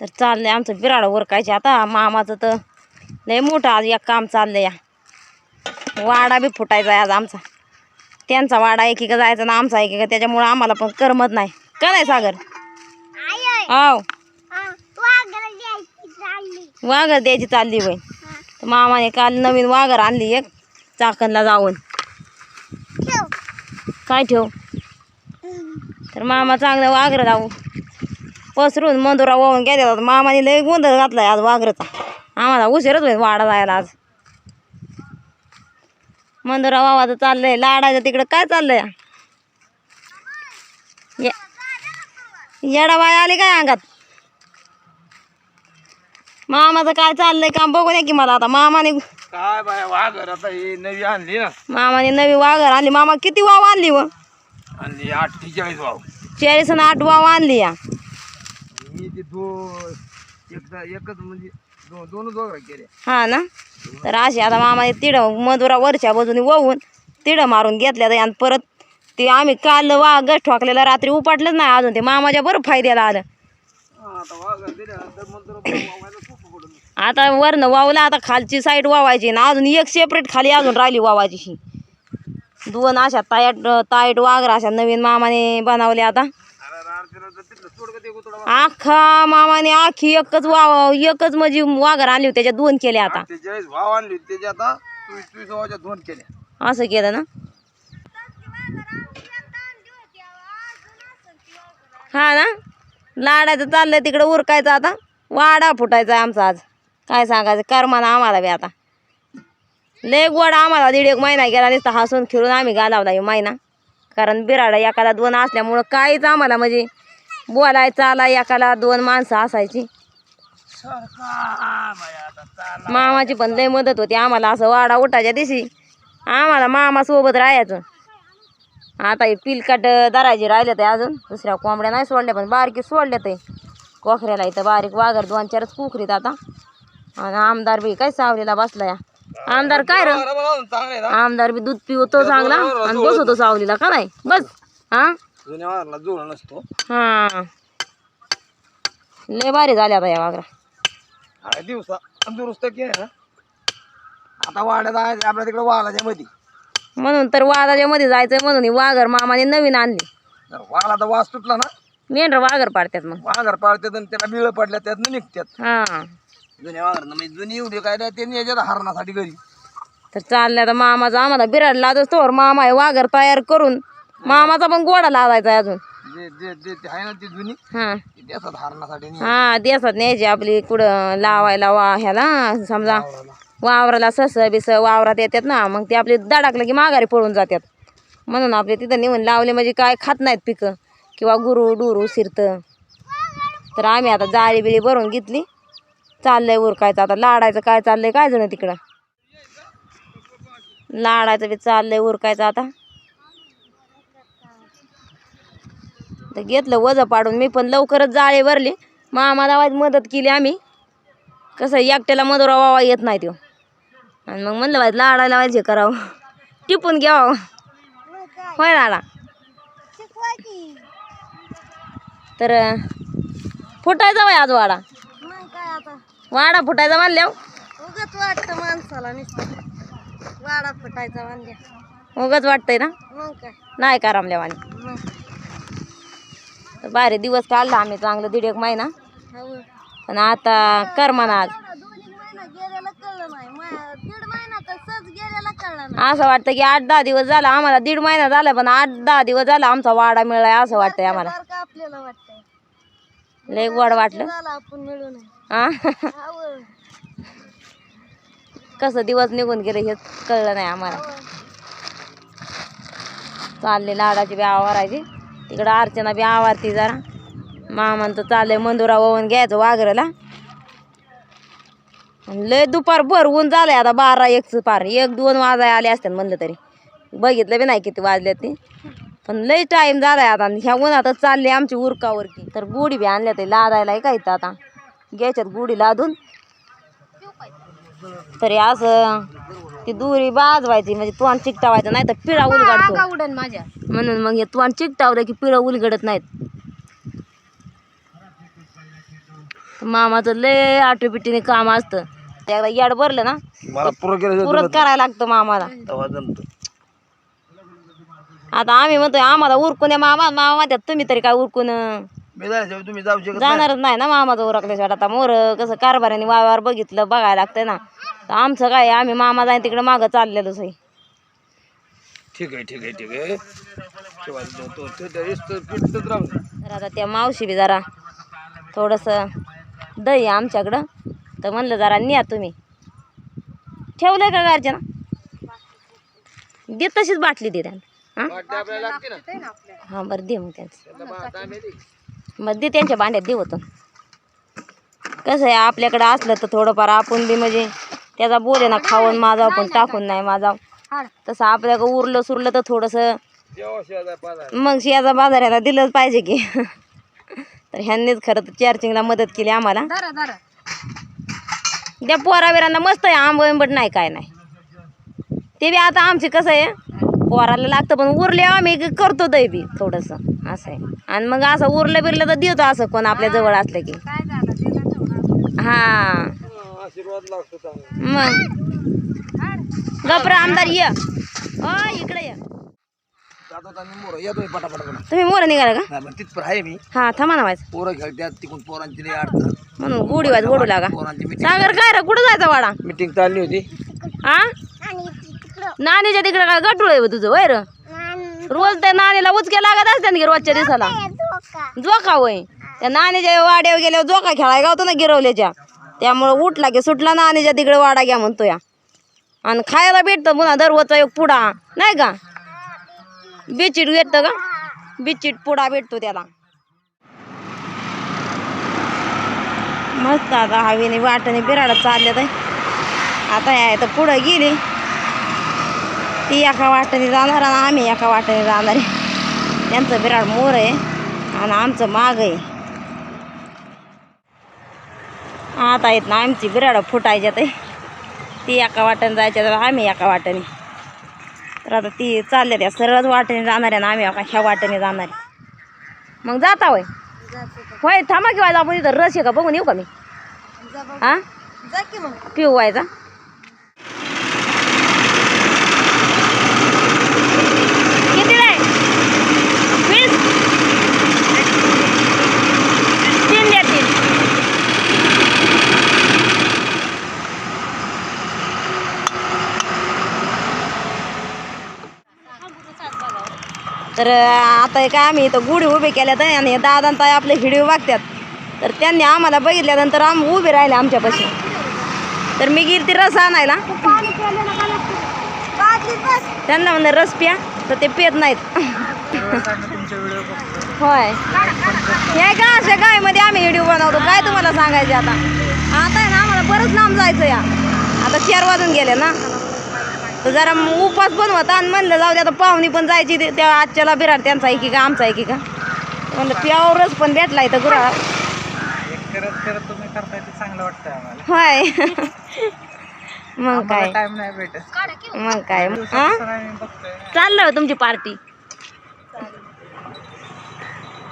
तर चाललंय आमचं बिराड वरकायचे आता मामाचं तर लय मोठं आज एक काम चाललंय या. वाडा बी फुटायचा आहे आज आमचा. त्यांचा वाडा एकीका जायचा ना आमचा एकीका त्याच्यामुळं आम्हाला पण करमत नाही. का नाही सागर? हाव. वाघर द्यायची चालली. वय तर मामाने काल नवीन वाघर आणली एक चाकणला जाऊन. काय ठेव? तर मामा चांगलं वाघर जाऊ पसरून मंदुरा वाहून गेल्या मामाने लय गोंधळ घातलाय आज वाघरचा. आम्हाला उशीरच होईल वाडा जायला आज. मंदुरा वावाचं चाललंय. लाडाचं तिकडं काय चाललंय? ये- येडा बाय आली काय अंगात? मामाचं काय चाललंय काम बघून या की मला आता. मामाने काय बाय वाघर आता ही नवी आणली ना. मामाने नवी वाघर आणली. मामा किती वाव आणली व? आणली अठ्ठेचाळीस वाव. चाळीस आणि आठ वाव आणली या. मी ते दोन एकदा एकच म्हणजे दोन दोनच वगैरे केले. हा ना? तर अशी आता मामाने तिडं मधुरा वरच्या बाजूने वळून तिडं मारून घेतल्या आणि परत ते आम्ही काल वा गश ठोकलेलं रात्री उपाटलंच नाही अजून ते मामाच्या बरं फायद्याला आलं. आता वरनं वावलं आता खालची साईड वावायची ना अजून एक सेपरेट खाली अजून राहिली वावायची दोन अशा तायट ताईट वाघर अशा नवीन मामाने बनवले आता. अख्खा मामाने आखी एकच वाव एकच म्हणजे वाघर आणली होती त्याच्या दोन केले आता. भाव आणली त्याच्या आता चोवीस चोवीस वावाच्या दोन केल्या. असं केलं ना? हा ना? लाडायचं चाललंय तिकडं उरकायचं आता. वाडा फुटायचा आमचा आज. काय सांगायचं? करमाना आम्हाला बी आता. लय गोड आम्हाला दीड एक महिना गेला नुसतं हसून खेळून आम्ही घालावला हे महिना. कारण बिराडा एकाला दोन असल्यामुळं काहीच आम्हाला म्हणजे बोलायचं आला एकाला दोन माणसं असायची. मामाची पण लय मदत होती आम्हाला असं वाडा उठायच्या दिवशी. आम्हाला मामा सोबत राहायचं. आता हे पिलकाट दराजी राहिले ते अजून. दुसऱ्या कोंबड्या नाही सोडल्या पण बारकी सोडल्या ते कोखऱ्याला इथं बारीक वाघर दोन चारच कुकरीत आता. आणि आमदार बी काय सावलीला बसला या आमदार काय र? आमदार बी दूध पिवतो चांगला आणि बसवतो सावलीला का नाही? बस हा? नसतो. हा. लय भारी झाले आता या वाघरा. अरे दिवसा दुरुस्त केलं ना. आता वाड्यात आहे आपल्या तिकडे मध्ये म्हणून तर वाघाच्या मध्ये जायचं म्हणून वाघर मामाने नवीन आणली. जर वालाचा वास तुटला ना. मेंढर वाघर पाडतात मग. वाघर पाळतात आणि त्याला बिळ पडल्या त्यातनं निघतात. हा. जुन्या म्हणजे जुनी एवढी काय नाही त्यांनी याच्यात हरणासाठी घरी. तर चालल्या आता मामाचा. आम्हाला बिराड लादच तोवर मामा हे वाघर तयार करून मामाचा पण गोडा लावायचा आहे अजून. जे जे जे ते आहे ना ती जुनी हा. ती देतात हरणासाठी नाही हा देसात न्यायची आपली कुठं लावायला वा ह्याला समजा वावराला. सस बिस वावरात येतात ना मग ते आपले दडाकलं की माघारी पळून जातात. म्हणून आपले तिथं नेऊन लावले म्हणजे काय खात नाहीत पिकं. किंवा गुरु डुरू शिरतं तर आम्ही आता जाळी बिळी भरून घेतली. चाललंय उरकायचं आता लाडायचं काय चाललंय? काय जण तिकडं? लाडायचं बी चाललंय उरकायचं आता? तर घेतलं वजं पाडून. मी पण लवकरच जाळे भरले. मामा लावायची मदत केली आम्ही. कसं एकट्याला मधुरा वावा येत नाही तो आणि मग म्हणलं पाहिजे लाडायला पाहिजे करावं. टिपून घ्यावं. होय लाडा? तर फुटायचा वय आज वाडा. वाडा फुटायचा म्हणल्या उगच वाटतं माणसाला नुसतं. वाडा फुटायचा म्हणजे उगाच वाटतंय ना? मग काय? नाही का रामल्यावानी मग. तर बारे दिवस काढला आम्ही चांगलं दीड एक महिना. हो. पण आता कर म्हणा आज. असं वाटतं की आठ दहा दिवस झाला आम्हाला दीड महिना झाला पण आठ दहा दिवस झाला आमचा वाडा मिळालाय असं वाटतंय आम्हाला. लय गोड वाटलं. आपण मिळून. हा कसं दिवस निघून गेले हे कळलं नाही आम्हाला. चालले लाडाची बी आवारायची तिकडं अर्चना बी आवारती जरा. मामांचं चाललंय मंदुरा वळून घ्यायचं वाघरला. लय दुपार भर ऊन झालंय आता बारा एकच पार. एक दोन वाजाय आले असतात म्हणलं तरी. बघितलं बी नाही किती वाजले ते. पण लय टाईम झालाय आता. ह्या उन्हातच चालली आमची उरकावरकी तर गुढी बी आणल्या ते लादायला काय इथं आता. घ्यायच्यात गुढी लादून. तरी असं ती दुरी बाजवायची म्हणजे तोंड चिकटावायचं नाही तर पिळा उलगडतो. उडन माझ्या. म्हणून मग हे तोंड चिकटावलं की पिळं उलगडत नाहीत. मामाचं लय आटोपिटीने काम असतं. त्याला याड भरलं ना मला पुरं केलं पुरत करायला लागतं मामाला. तेव्हा जमतं. आता आम्ही म्हणतोय आम्हाला उरकून या मामा मामा म्हणतात तुम्ही तरी काय उरकून मी जायचं तुम्ही जाऊ शकत नाही. जाणारच नाही ना मामाचं उरकल्याशिवाय आता मोर कसं कारभाराने वावर बघितलं बघायला लागतंय ना. तर आमचं काय आम्ही मामा जाईन तिकडे मागं चाललेलोच आहे. ठीक आहे ठीक आहे ठीक आहे. ठेवायला तो- तो- तो- त्या इस्तर- पिठतच राहू दे. तर आता त्या मावशी बी जरा थोडंसं दही आहे आमच्याकडं. तर म्हणलं जरा न्या तुम्ही. ठेवलंय का गारच्या दे तशीच बाटली दे त्यांना हां? वाटते आपल्याला लागते ना. हां बरं दे मग त्यांचं त्याला बा- तांबे दे. मग दे त्यांच्या भांड्यात दे होतं कसं आहे आपल्याकडं असलं तर थोडंफार आपण बी म्हणजे त्याचा बोले ना खाऊन माझा पण टाकून नाही. माझा तसं आपल्याकडं उरलं सुरलं तर थोडंसं. मग शेजा बाजाराला दिलंच पाहिजे की. तर ह्यांनीच खरं तर चार्जिंगला मदत केली आम्हाला. त्या पोराविरांना मस्त आहे आंब आंबट नाही काय नाही. ते बी आता आमचे कसं आहे पोराला लागतं पण उरले आम्ही करतो दही बी थोडंसं. असं आहे. आणि मग असं उरलं बिरलं तर देतो असं कोण आपल्या जवळ असलं की. हा हा, आशीर्वाद लागतो चांगला. मग. गपरा आमदार ये. इकडे ये. जातो आता मी मोर. येतोय पटापट पटा तुम्ही मोर निघाला का? आहे मी. हा थांबा ना व्हायचं पोरं खेळतात तिकडून पोरांची लई अडचण. म्हणून गोडी वाज गोडू लागा. पोरांची मिटिंग सागर काय रे? कुठं जायचा वाडा? मिटिंग चालली होती. हा नानीच्या तिकडे काय गटूळ आहे बा तुझं वैर रोज त्या नानीला उचक्या लागत असतात की रोजच्या दिवसाला. जोका होय. त्या नानीच्या वाड्यावर गेल्यावर जोका खेळाय गावतो ना गिरवल्याच्या. त्यामुळं उठला की सुटला नानीच्या तिकडे वाडा घ्या म्हणतो या आणि खायला भेटतं पुन्हा दररोजचा एक पुडा. नाही का? बिचिट भेटतं का? बिचिट पुडा भेटतो त्याला. मस्त आता हवेने वाटाने बिराडा चालल्यात आता आहे तर पुढं गेली. ती एका वाटेने जाणार आणि आम्ही एका वाटेने जाणार आहे. त्यांचं बिराड मोर आहे आणि आमचं माग आहे. आता आहेत ना आमची बिराडं फुटायच्यात आहे ती एका वाटेने जायच्या तर आम्ही एका वाटेने. तर आता ती चालल्या त्या सरळच वाटेने जाणार आहे ना आम्ही एका ह्या वाटेने जाणार आहे. मग जाता होय? होय थांबा किंवा आपण इथं रस आहे का? बघून येऊ का मी? हा? पिऊ व्हायचा किती आहे वीस तीन द्या तीन तर आता काय आम्ही इथं गुढी उभे केल्यात आणि दादा ताई आपले व्हिडिओ बघतात तर त्यांनी आम्हाला बघितल्यानंतर आम उभे राहिले आमच्यापाशी. तर मी गिरती रस आणायला. त्यांना म्हणलं रस प्या. तर ते पियत नाहीत. होय. हे का अशा गायमध्ये आम्ही व्हिडिओ बनवतो? काय तुम्हाला सांगायचे आता? आता आहे ना आम्हाला बरंच लांब जायचं या. आता चार वाजून गेले ना. तर जरा उपास पण होता आणि म्हणलं जाऊ दे आता पाहुणी पण जायची ते- त्या आजच्याला बिराड त्यांचा आहे की का आमचा आहे की का? म्हणलं प्यावरच पण भेटला इथं गुरा करत करत तुम्ही करताय ते चांगलं वाटतंय आम्हाला. होय. मग काय? टाइम नाही भेटत. मग काय? हा चाललं होय तुमची पार्टी.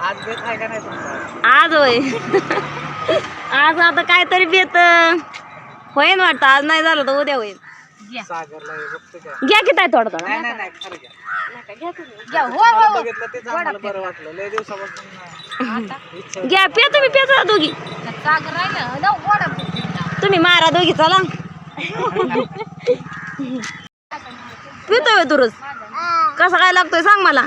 आज बेत आहे का नाही तुमचा? आज होय. आज आता काहीतरी बेत होईन वाटतं आज नाही झालं तर उद्या होईल सागरला हे बघतो काय घ्या की ताई थोडं थोडं. नाही नाही नाही खरं घ्या. तुम्हाला बघितलं तेच आम्हाला बरं वाटलं. लय दिवसापासून इच्छा घ्या पे तुम्ही पे चला दोघी. तुम्ही मारा दोघी चला. पितोय तू रोज कसा काय लागतोय सांग मला.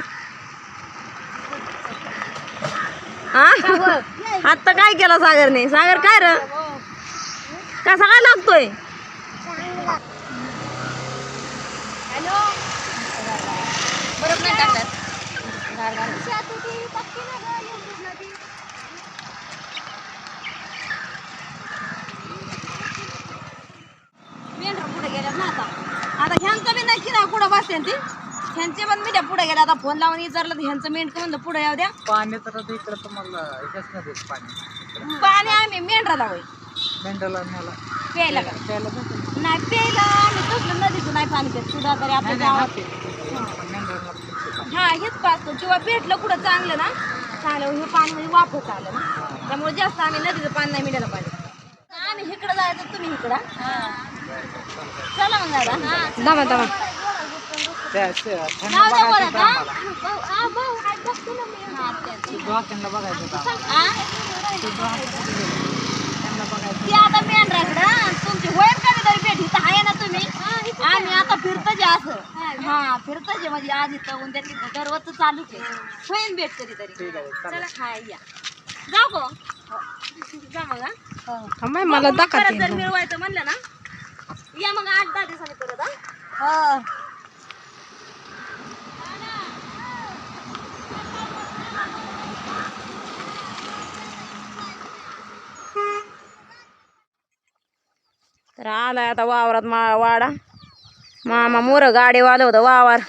हा आता काय केलं सागरने? सागर काय र? कसा काय लागतोय? मेंढर पुढे गेल्यात ना आता. आता ह्यांचं बी नाही किरा कुठं बसते ती? ह्यांचे पण मी पुढे गेले. आता फोन लावून विचारलं तर ह्यांचं मेंढ म्हणलं पुढे येऊ द्या. पाणी तर आता इकडं तुम्हाला नाही देत पाणी. पाणी आम्ही मेंढराला होय. मेंढ्याला न्याला प्यायला का? प्यायला नाही प्यायला आम्ही तसलं नदीचं नाही पाणी पित सुद्धा तरी आपल्या गावात. हा हेच पाचतो किंवा भेटलं कुठं चांगलं ना चांगलं हे पाणी म्हणजे वापस आलं ना त्यामुळे जास्त आम्ही नदीचं पाणी नाही मिळायला पाहिजे आम्ही इकडं जायचं तुम्ही इकडं चला मग दादा दमा दमा बघायचं बोला होतं का आम्हाला. भाऊ, हा, भाऊ, हा, बघतो ना मी. हा, ते- ते डोक्यांना बघायचं होतं आम्हाला. हा? ती आता मेंढराकडं तुमची होईल कधीतरी भेट इथं आहे ना तुम्ही आम्ही आता फिरतो जे असं हा फिरतो जे म्हणजे आज इथं उद्या तिथं. दररोज चालूच आहे. होईन भेट ठीक आहे चालेल. चला हाय या. जाऊ गो. जा मग हा. थांबाय मला मग परत जर मिळवायचं म्हणलं ना या मग आठ दहा दिवसांनी परत हा. तर आलाय आता वावरात मा वाडा. मामा मोर गाडीवालं होतं वावर.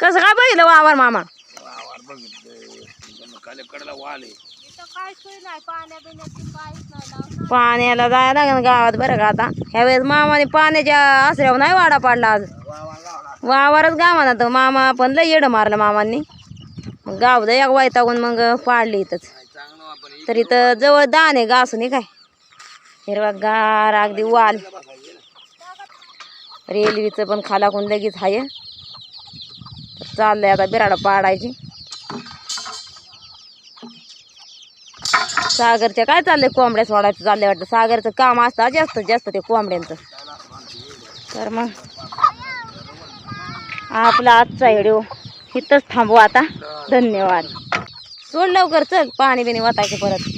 कसं काय बघितलं वावर मामा? वावर बघितलं वाले नाही नाही पाण्याला जायला लागेल गावात बरं का आता. ह्या वेळेस मामाने पाण्याच्या आसऱ्यावर नाही वाडा पाडला आज. वावरच गावात आता मामा पण लय येडं मारलं मामांनी. मग गाव एक वैतागून मग पाडली इथंच. तर इथं जवळ दान आहे घासून हे काय? हिरवा गार अगदी वाल. रेल्वेचं पण खालाकून लगेच आहे चाललंय आता बिराडं पाडायची. सागरच्या काय चाललंय? कोंबड्या सोडायचं चाललंय वाटतं. सागरचं काम असतं जास्त जास्त ते कोंबड्यांचं. तर मग आपला आजचा व्हिडिओ इथंच थांबू आता. धन्यवाद. सोड लवकर चल पाणी बिणी वाटायचं परत.